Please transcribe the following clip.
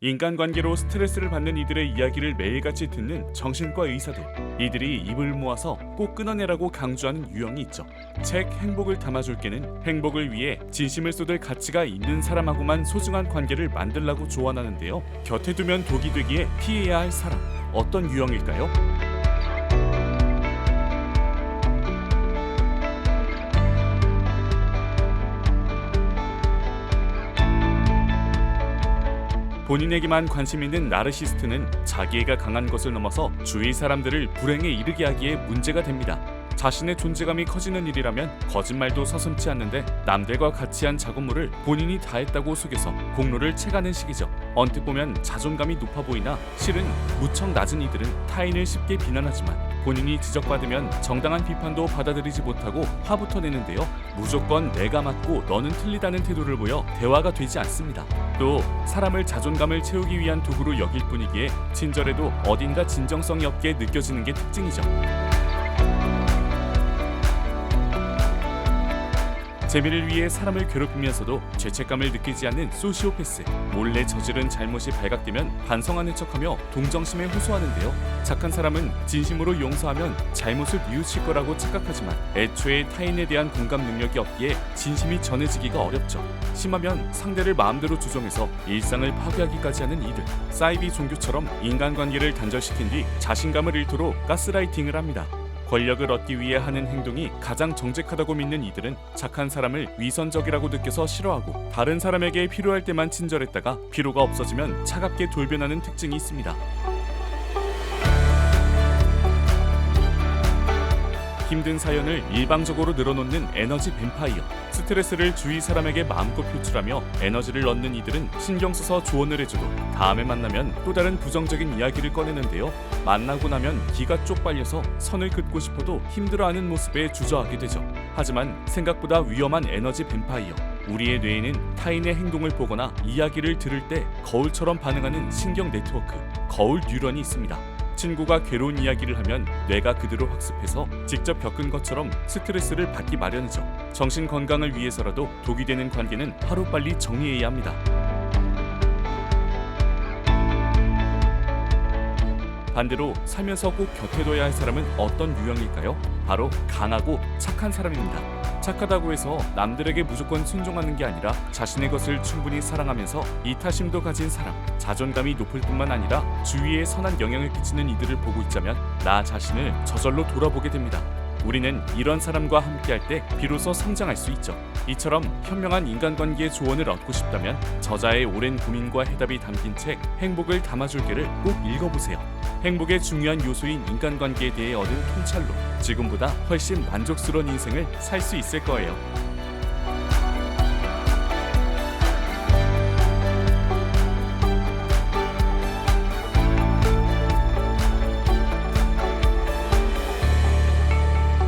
인간관계로 스트레스를 받는 이들의 이야기를 매일같이 듣는 정신과 의사들. 이들이 입을 모아서 꼭 끊어내라고 강조하는 유형이 있죠. 책 행복을 담아줄게는 행복을 위해 진심을 쏟을 가치가 있는 사람하고만 소중한 관계를 만들라고 조언하는데요. 곁에 두면 독이 되기에 피해야 할 사람. 어떤 유형일까요? 본인에게만 관심 있는 나르시스트는 자기애가 강한 것을 넘어서 주위 사람들을 불행에 이르게 하기에 문제가 됩니다. 자신의 존재감이 커지는 일이라면 거짓말도 서슴지 않는데 남들과 같이 한 작업물을 본인이 다 했다고 속여서 공로를 채가는 식이죠. 언뜻 보면 자존감이 높아 보이나 실은 무척 낮은 이들은 타인을 쉽게 비난하지만 본인이 지적받으면 정당한 비판도 받아들이지 못하고 화부터 내는데요. 무조건 내가 맞고 너는 틀리다는 태도를 보여 대화가 되지 않습니다. 또 사람을 자존감을 채우기 위한 도구로 여길 뿐이기에 친절해도 어딘가 진정성이 없게 느껴지는 게 특징이죠. 재미를 위해 사람을 괴롭히면서도 죄책감을 느끼지 않는 소시오패스. 몰래 저지른 잘못이 발각되면 반성하는 척하며 동정심에 호소하는데요. 착한 사람은 진심으로 용서하면 잘못을 뉘우칠 거라고 착각하지만 애초에 타인에 대한 공감 능력이 없기에 진심이 전해지기가 어렵죠. 심하면 상대를 마음대로 조종해서 일상을 파괴하기까지 하는 이들. 사이비 종교처럼 인간관계를 단절시킨 뒤 자신감을 잃도록 가스라이팅을 합니다 권력을 얻기 위해 하는 행동이 가장 정직하다고 믿는 이들은 착한 사람을 위선적이라고 느껴서 싫어하고 다른 사람에게 필요할 때만 친절했다가 필요가 없어지면 차갑게 돌변하는 특징이 있습니다. 힘든 사연을 일방적으로 늘어놓는 에너지 뱀파이어. 스트레스를 주위 사람에게 마음껏 표출하며 에너지를 얻는 이들은 신경 써서 조언을 해줘도 다음에 만나면 또 다른 부정적인 이야기를 꺼내는데요. 만나고 나면 기가 쪽 빨려서 선을 긋고 싶어도 힘들어하는 모습에 주저하게 되죠. 하지만 생각보다 위험한 에너지 뱀파이어. 우리의 뇌에는 타인의 행동을 보거나 이야기를 들을 때 거울처럼 반응하는 신경 네트워크, 거울 뉴런이 있습니다. 친구가 괴로운 이야기를 하면 뇌가 그대로 학습해서 직접 겪은 것처럼 스트레스를 받기 마련이죠. 정신 건강을 위해서라도 독이 되는 관계는 하루빨리 정리해야 합니다. 반대로 살면서 꼭 곁에 둬야 할 사람은 어떤 유형일까요? 바로 강하고 착한 사람입니다. 착하다고 해서 남들에게 무조건 순종하는 게 아니라 자신의 것을 충분히 사랑하면서 이타심도 가진 사람, 자존감이 높을 뿐만 아니라 주위에 선한 영향을 끼치는 이들을 보고 있자면 나 자신을 저절로 돌아보게 됩니다. 우리는 이런 사람과 함께할 때 비로소 성장할 수 있죠. 이처럼 현명한 인간관계의 조언을 얻고 싶다면 저자의 오랜 고민과 해답이 담긴 책 행복을 담아줄게를 꼭 읽어보세요. 행복의 중요한 요소인 인간관계에 대해 얻은 통찰로 지금보다 훨씬 만족스러운 인생을 살 수 있을 거예요.